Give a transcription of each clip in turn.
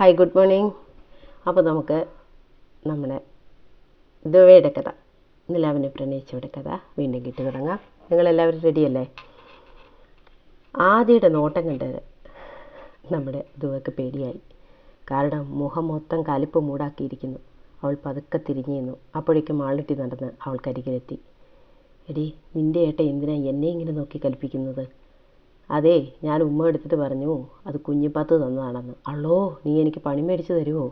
Hi good morning അപ്പോൾ നമുക്ക് നമ്മുടെ ദുവയുടെ കഥ നിലാവിനെ പ്രണയിച്ചവരുടെ കഥ വീണ്ടും കിട്ടി തുടങ്ങാം. നിങ്ങളെല്ലാവരും റെഡിയല്ലേ ആദ്യയുടെ നോട്ടം കണ്ടത് നമ്മുടെ ദുവക്ക് പേടിയായി. കാരണം മുഖം മൊത്തം കലിപ്പ് മൂടാക്കിയിരിക്കുന്നു. അവൾ പതുക്കെ തിരിഞ്ഞു നിന്നു. അപ്പോഴേക്കും ആളിട്ടി നടന്ന് അവൾക്കരികിലെത്തി എടി നിന്റെ ഏട്ട എന്തിനാ എന്നെ ഇങ്ങനെ നോക്കി കൽപ്പിക്കുന്നത്? അതെ ഞാൻ ഉമ്മ എടുത്തിട്ട് പറഞ്ഞു അത് കുഞ്ഞിപ്പാത്ത് തന്നതാണെന്ന്. അള്ളോ നീ എനിക്ക് പണി മേടിച്ച് തരുമോ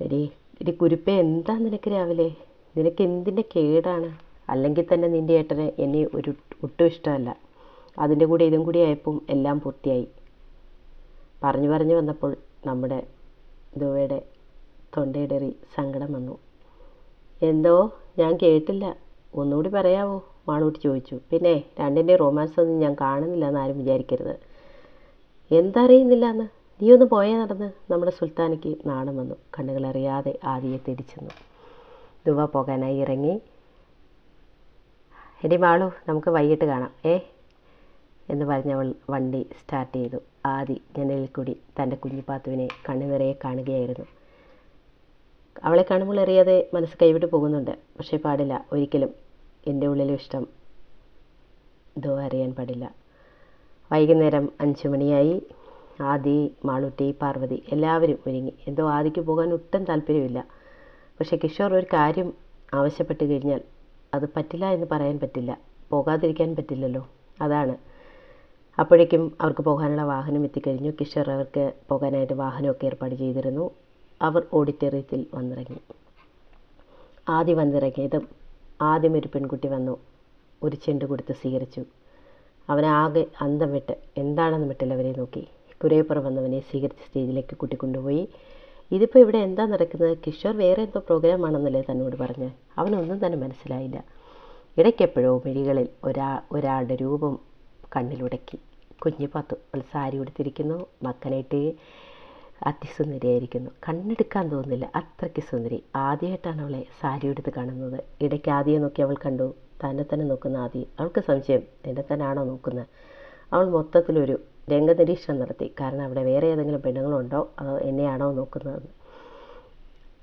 എടി എടി കുരുപ്പേ എന്താ നിനക്ക് രാവിലെ? നിനക്ക് എന്തിന്റെ കേടാണ്? അല്ലെങ്കിൽ തന്നെ നിന്റെ ഏട്ടന് എന്നെ ഒരു ഒട്ടും ഇഷ്ടമല്ല. അതിന്റെ കൂടെ ഇതും കൂടി ആയപ്പം എല്ലാം പൂർത്തിയായി. പറഞ്ഞു പറഞ്ഞു വന്നപ്പോൾ നമ്മുടെ ദുവയുടെ തൊണ്ടയിടറി സങ്കടം വന്നു. എന്തോ? ഞാൻ കേട്ടില്ല. ഒന്നുകൂടി പറയാമോ മാളൂട്ടി ചോദിച്ചു. പിന്നെ രണ്ടിന്റെ റൊമാൻസ് ഒന്നും ഞാൻ കാണുന്നില്ല ആരും വിചാരിക്കരുത്. എന്തറിയുന്നില്ല എന്ന് നീ ഒന്ന് പോയേ നടന്ന്. നമ്മുടെ സുൽത്താനയ്ക്ക് നാണം വന്നു. കണ്ണുകളറിയാതെ ആദിയെ തിരിച്ചെന്നു ദുവ പോകാനായി ഇറങ്ങി. എടി മാളു നമുക്ക് വൈകിട്ട് കാണാം. ഏ? എന്ന് പറഞ്ഞവൾ വണ്ടി സ്റ്റാർട്ട് ചെയ്തു. ആദി ജനലിൽ കൂടി തന്റെ കുഞ്ഞിപ്പാത്തുവിനെ കണ്ണുനിറയെ കാണുകയായിരുന്നു. അവളെ കാണുമ്പോൾ അറിയാതെ മനസ്സ് കൈവിട്ട് പോകുന്നുണ്ട്. പക്ഷേ പാടില്ല. ഒരിക്കലും. എന്റെ ഉള്ളിലും ഇഷ്ടം ഇതോ അറിയാൻ പാടില്ല. വൈകുന്നേരം അഞ്ചു മണിയായി. ആദി മാളുട്ടി പാർവതി എല്ലാവരും ഒരുങ്ങി. എന്തോ ആദിക്ക് പോകാൻ ഒട്ടും താല്പര്യമില്ല. പക്ഷേ കിഷോർ ഒരു കാര്യം ആവശ്യപ്പെട്ട് കഴിഞ്ഞാൽ അത് പറ്റില്ല എന്ന് പറയാൻ പറ്റില്ല. പോകാതിരിക്കാൻ പറ്റില്ലല്ലോ. അതാണ്. അപ്പോഴേക്കും അവർക്ക് പോകാനുള്ള വാഹനം എത്തിക്കഴിഞ്ഞു. കിഷോർ അവർക്ക് പോകാനായിട്ട് വാഹനമൊക്കെ ഏർപ്പാട് ചെയ്തിരുന്നു. അവർ ഓഡിറ്റോറിയത്തിൽ വന്നിറങ്ങി. ആദ്യം വന്നിറങ്ങിയതും ആദ്യം ഒരു പെൺകുട്ടി വന്നു ഒരു ചെണ്ട് കൊടുത്ത് സ്വീകരിച്ചു. അവനെ ആകെ അന്തം വിട്ട് എന്താണെന്ന് അവരെ നോക്കി. കുരേപ്പുറം വന്നവനെ സ്വീകരിച്ച് സ്റ്റേജിലേക്ക് കൂട്ടിക്കൊണ്ടുപോയി. ഇതിപ്പോൾ ഇവിടെ എന്താ നടക്കുന്നത്? കിഷോർ വേറെ എന്തോ പ്രോഗ്രാമാണെന്നല്ലേ തന്നോട് പറഞ്ഞ്. അവനൊന്നും തന്നെ മനസ്സിലായില്ല. ഇടയ്ക്കെപ്പോഴോ മിഴികളിൽ ഒരാ ഒരാളുടെ രൂപം കണ്ണിലുടക്കി കുഞ്ഞു പത്തു അവൾ സാരി ഉടുത്തിരിക്കുന്നു. മക്കനായിട്ട് അതിസുന്ദരിയായിരിക്കുന്നു. കണ്ണെടുക്കാൻ തോന്നുന്നില്ല. അത്രയ്ക്ക് സുന്ദരി. ആദ്യമായിട്ടാണ് അവളെ സാരി എടുത്ത് കാണുന്നത്. ഇടയ്ക്ക് ആദ്യം നോക്കി അവൾ കണ്ടു. തന്നെ തന്നെ നോക്കുന്ന ആദ്യം അവൾക്ക് സംശയം എന്നെ തന്നെയാണോ നോക്കുന്നത് അവൾ മൊത്തത്തിലൊരു രംഗനിരീക്ഷണം നടത്തി. കാരണം അവിടെ വേറെ ഏതെങ്കിലും പെണ്ണുങ്ങളുണ്ടോ? അതോ എന്നെയാണോ നോക്കുന്നതെന്ന്?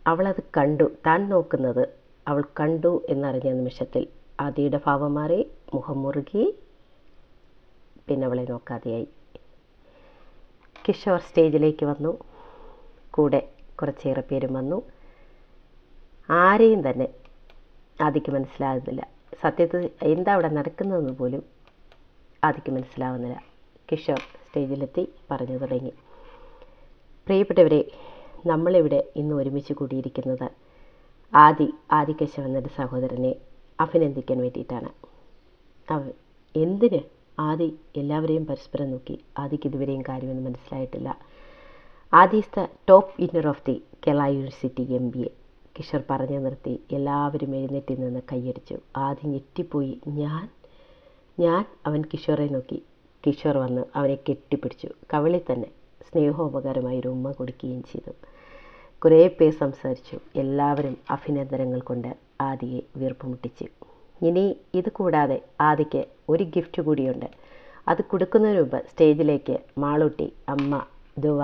അവളത് കണ്ടു. താൻ നോക്കുന്നത് അവൾ കണ്ടു എന്നറിഞ്ഞ നിമിഷത്തിൽ ആദിയുടെ ഭാവം മാറി മുഖം മുറുകി പിന്നെ അവളെ നോക്കാതെയായി. കിഷോർ സ്റ്റേജിലേക്ക് വന്നു. കൂടെ കുറച്ചേറെ പേരും വന്നു. ആരെയും തന്നെ ആദിക്ക് മനസ്സിലാകുന്നില്ല സത്യത്തിൽ എന്താ അവിടെ നടക്കുന്നതെന്ന് പോലും ആദിക്ക് മനസ്സിലാവുന്നില്ല. കിഷോർ സ്റ്റേജിലെത്തി പറഞ്ഞു തുടങ്ങി. പ്രിയപ്പെട്ടവരെ നമ്മളിവിടെ ഇന്ന് ഒരുമിച്ച് കൂടിയിരിക്കുന്നത് ആദി ആദികേശവൻ എന്ന സഹോദരനെ അഭിനന്ദിക്കാൻ വേണ്ടിയിട്ടാണ്. അവ എന്തിന് ആദി എല്ലാവരെയും പരസ്പരം നോക്കി. ആദിക്ക് ഇതുവരെയും കാര്യമൊന്നും മനസ്സിലായിട്ടില്ല. Adi the top winner of the Kerala university M B A Kishor പറഞ്ഞു നിർത്തി. എല്ലാവരും എഴുന്നേറ്റ് നിന്ന് കൈയടിച്ചു. ആദ്യം ഞെട്ടിപ്പോയി. ഞാൻ ഞാൻ? അവൻ കിഷോറെ നോക്കി. കിഷോർ വന്ന് അവനെ കെട്ടിപ്പിടിച്ചു. കവളി തന്നെ സ്നേഹോപകാരമായി ഒരു ഉമ്മ കൊടുക്കുകയും ചെയ്തു. കുറേ പേർ സംസാരിച്ചു. എല്ലാവരും അഭിനന്ദനങ്ങൾ കൊണ്ട് ആദിയെ വീർപ്പുമുട്ടിച്ചു ഇനി ഇത് കൂടാതെ ആദിക്ക് ഒരു ഗിഫ്റ്റ് കൂടിയുണ്ട്. അത് കൊടുക്കുന്നതിന് മുമ്പ് സ്റ്റേജിലേക്ക് മാളൂട്ടി അമ്മ ദുവ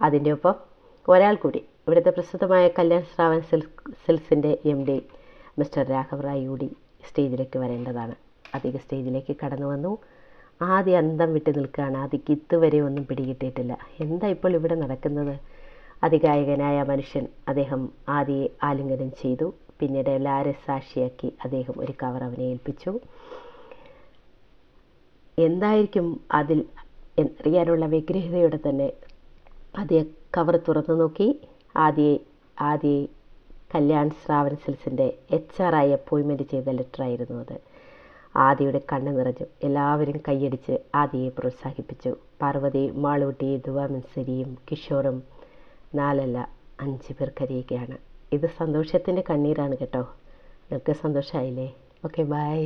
അതിന്റെ ഒപ്പം ഒരാൾ കൂടി. ഇവിടുത്തെ പ്രസിദ്ധമായ Kalyan Shravan silks സിൽസിന്റെ M D mister Raghav Rai സ്റ്റേജിലേക്ക് വരേണ്ടതാണ്. അധികം സ്റ്റേജിലേക്ക് കടന്നു വന്നു. ആദ്യം അന്തം വിട്ട് നിൽക്കുകയാണ്. ആദ്യക്ക് ഇതുവരെ ഒന്നും പിടികിട്ടിയിട്ടില്ല. എന്താ ഇപ്പോൾ ഇവിടെ നടക്കുന്നത്? അതികായകനായ മനുഷ്യൻ അദ്ദേഹം ആദിയെ ആലിംഗനം ചെയ്തു. പിന്നീട് എല്ലാവരും സാക്ഷിയാക്കി അദ്ദേഹം ഒരു കവർ അവനെ ഏൽപ്പിച്ചു. എന്തായിരിക്കും അതിൽ അറിയാനുള്ള വ്യഗ്രഹതയോടെ തന്നെ ആദ്യ കവർ തുറന്നു നോക്കി. ആദ്യ ആദ്യ കല്യാൺ ശ്രാവൺ സിൽസിന്റെ എച്ച് ആർ ആയി അപ്പോയിൻമെന്റ് ചെയ്ത ലെറ്ററായിരുന്നു അത്. ആദിയുടെ കണ്ണ് നിറഞ്ഞു. എല്ലാവരും കൈയടിച്ച് ആദിയെ പ്രോത്സാഹിപ്പിച്ചു. പാർവതി മാളൂട്ടി ദുവാമൻസരിയും കിഷോറും നാലല്ല അഞ്ച് പേർ കരയുകയാണ്. ഇത് സന്തോഷത്തിന്റെ കണ്ണീരാണ് കേട്ടോ. നിങ്ങൾക്ക് സന്തോഷമായില്ലേ ഓക്കെ ബൈ